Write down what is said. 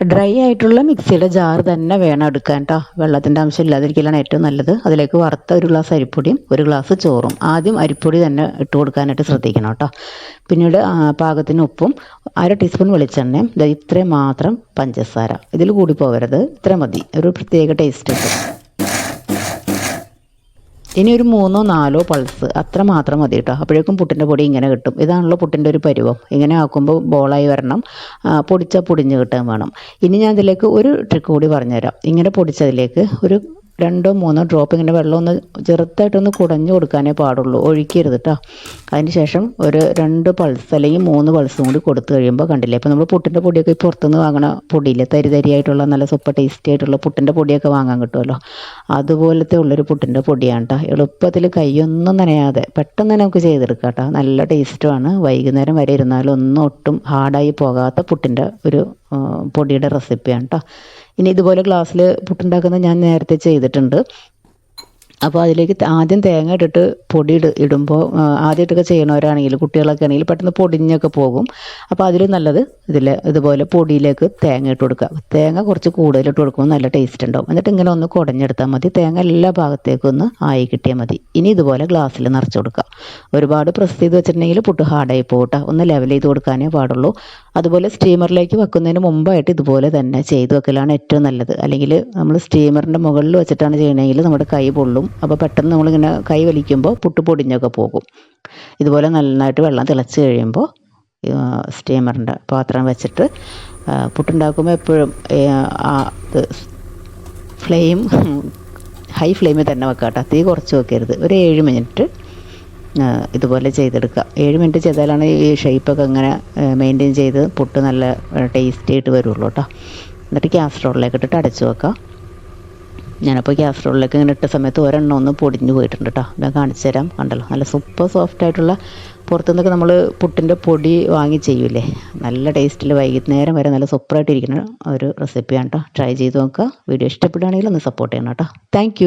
Dry ആയിട്ടുള്ള മിക്സിയുടെ jar തന്നെ വേണം എടുക്കാൻ കേട്ടോ വെള്ളത്തിന്റെ അംശം ഇല്ലാതിരിക്കലാണ് ഏറ്റവും നല്ലത്. അതിലേക്ക് വറുത്ത ഒരു ഗ്ലാസ് അരിപ്പൊടിയും ഒരു ഗ്ലാസ് ചോറും. ആദ്യം അരിപ്പൊടി തന്നെ ഇട്ട് കൊടുക്കാനായിട്ട് ശ്രദ്ധിക്കണം കേട്ടോ പിന്നീട് പാകത്തിന് ഉപ്പും അര ടീസ്പൂൺ വെളിച്ചെണ്ണയും ഇത്രയും മാത്രം പഞ്ചസാര. ഇതിൽ കൂടി പോകരുത് ഇത്ര മതി. ഒരു പ്രത്യേക ടേസ്റ്റ് കിട്ടും ഇനി ഒരു മൂന്നോ നാലോ പൾസ് അത്ര മാത്രം മതി കേട്ടോ അപ്പോഴേക്കും പുട്ടിന്റെ പൊടി ഇങ്ങനെ കിട്ടും. ഇതാണല്ലോ പുട്ടിന്റെ ഒരു പരുവം. ഇങ്ങനെ ആക്കുമ്പോൾ ബോളായി വരണം. പൊടിച്ചാൽ പൊടിഞ്ഞ് കിട്ടാൻ വേണം. ഇനി ഞാൻ ഇതിലേക്ക് ഒരു ട്രിക്ക് കൂടി പറഞ്ഞുതരാം. ഇങ്ങനെ പൊടിച്ചതിലേക്ക് ഒരു രണ്ടോ മൂന്നോ ഡ്രോപ്പ് ഇങ്ങനെ വെള്ളം ഒന്ന് ചെറുതായിട്ടൊന്ന് കുടഞ്ഞു കൊടുക്കാനേ പാടുള്ളൂ. ഒഴിക്കരുത് കേട്ടോ അതിന് ശേഷം ഒരു രണ്ട് പൾസ് അല്ലെങ്കിൽ മൂന്ന് പൾസും കൂടി കൊടുത്തു കഴിയുമ്പോൾ കണ്ടില്ലേ? ഇപ്പോൾ നമ്മൾ പുട്ടിന്റെ പൊടിയൊക്കെ ഈ പുറത്തുനിന്ന് വാങ്ങണ പൊടിയില്ലേ? തരി തരിയായിട്ടുള്ള നല്ല സൂപ്പർ ടേസ്റ്റി ആയിട്ടുള്ള പുട്ടിന്റെ പൊടിയൊക്കെ വാങ്ങാൻ കിട്ടുമല്ലോ? അതുപോലത്തെ ഉള്ളൊരു പുട്ടിന്റെ പൊടിയാണ് കേട്ടോ എളുപ്പത്തിൽ കൈയൊന്നും നനയാതെ പെട്ടെന്ന് തന്നെ നമുക്ക് ചെയ്തെടുക്കാം കേട്ടോ നല്ല ടേസ്റ്റുമാണ് വൈകുന്നേരം വരെ ഇരുന്നാലും ഒന്നും ഒട്ടും ഹാർഡായി പോകാത്ത പുട്ടിന്റെ ഒരു പൊടിയുടെ റെസിപ്പിയാണ് കേട്ടോ ഇനി ഇതുപോലെ ഗ്ലാസ്സിൽ പുട്ടുണ്ടാക്കുന്നത് ഞാൻ നേരത്തെ ചെയ്തിട്ടുണ്ട്. അപ്പോൾ അതിലേക്ക് ആദ്യം തേങ്ങ ഇട്ടിട്ട് പൊടി ഇട ഇടുമ്പോൾ ആദ്യമായിട്ടൊക്കെ ചെയ്യണവരാണെങ്കിൽ കുട്ടികളൊക്കെ ആണെങ്കിൽ പെട്ടെന്ന് പൊടിഞ്ഞൊക്കെ പോകും. അപ്പോൾ അതിലും നല്ലത് ഇതിൽ ഇതുപോലെ പൊടിയിലേക്ക് തേങ്ങ ഇട്ട് കൊടുക്കുക. തേങ്ങ കുറച്ച് കൂടുതൽ ഇട്ട് കൊടുക്കുമ്പോൾ നല്ല ടേസ്റ്റ് ഉണ്ടാവും. എന്നിട്ട് ഇങ്ങനെ ഒന്ന് കുടഞ്ഞെടുത്താൽ മതി. തേങ്ങ എല്ലാ ഭാഗത്തേക്കും ഒന്ന് ആയി കിട്ടിയാൽ മതി. ഇനി ഇതുപോലെ ഗ്ലാസ്സിൽ നിറച്ച് കൊടുക്കുക. ഒരുപാട് പ്രസ് ചെയ്ത് വെച്ചിട്ടുണ്ടെങ്കിൽ പുട്ട് ഹാർഡായി പോകട്ടെ ഒന്ന് ലെവൽ ചെയ്ത് കൊടുക്കാനേ പാടുള്ളൂ. അതുപോലെ സ്റ്റീമറിലേക്ക് വെക്കുന്നതിന് മുമ്പായിട്ട് ഇതുപോലെ തന്നെ ചെയ്ത് വെക്കലാണ് ഏറ്റവും നല്ലത്. അല്ലെങ്കിൽ നമ്മൾ സ്റ്റീമറിന്റെ മുകളിൽ വെച്ചിട്ടാണ് ചെയ്യണമെങ്കിൽ നമ്മുടെ കൈ പൊള്ളും. അപ്പോൾ പെട്ടെന്ന് നമ്മളിങ്ങനെ കൈ വലിക്കുമ്പോൾ പുട്ട് പൊടിഞ്ഞൊക്കെ പോകും. ഇതുപോലെ നന്നായിട്ട് വെള്ളം തിളച്ച് കഴിയുമ്പോൾ സ്റ്റീമറിന്റെ പാത്രം വെച്ചിട്ട് പുട്ടുണ്ടാക്കുമ്പോൾ എപ്പോഴും ആ ഫ്ലെയിം ഹൈ ഫ്ലെയിമിൽ തന്നെ വെക്കാം കേട്ടോ തീ കുറച്ച് വെക്കരുത്. ഒരു ഏഴ് മിനിറ്റ് ഇതുപോലെ ചെയ്തെടുക്കുക. ഏഴ് മിനിറ്റ് ചെയ്താലാണ് ഈ ഷേപ്പൊക്കെ ഇങ്ങനെ മെയിന്റെയിൻ ചെയ്ത് പുട്ട് നല്ല ടേസ്റ്റി ആയിട്ട് വരുള്ളൂ കേട്ടോ എന്നിട്ട് ക്യാസ്ട്രോളിലേക്ക് ഇട്ടിട്ട് അടച്ചു വെക്കുക. ഞാനപ്പോൾ ക്യാസ്ട്രോളിലേക്ക് ഇങ്ങനെ ഇട്ട സമയത്ത് ഒരെണ്ണം ഒന്ന് പൊടിഞ്ഞു പോയിട്ടുണ്ട് കേട്ടോ ഞാൻ കാണിച്ചു തരാം. കണ്ടല്ലോ? നല്ല സൂപ്പർ സോഫ്റ്റ് ആയിട്ടുള്ള പുറത്തുനിന്നൊക്കെ നമ്മൾ പുട്ടിന്റെ പൊടി വാങ്ങി ചെയ്യൂലേ? നല്ല ടേസ്റ്റിൽ വൈകുന്നേരം വരെ നല്ല സൂപ്പറായിട്ടിരിക്കുന്ന ഒരു റെസിപ്പിയാണ് കേട്ടോ ട്രൈ ചെയ്ത് നോക്കുക. വീഡിയോ ഇഷ്ടപ്പെടുകയാണെങ്കിൽ ഒന്ന് സപ്പോർട്ട് ചെയ്യണം കേട്ടോ താങ്ക്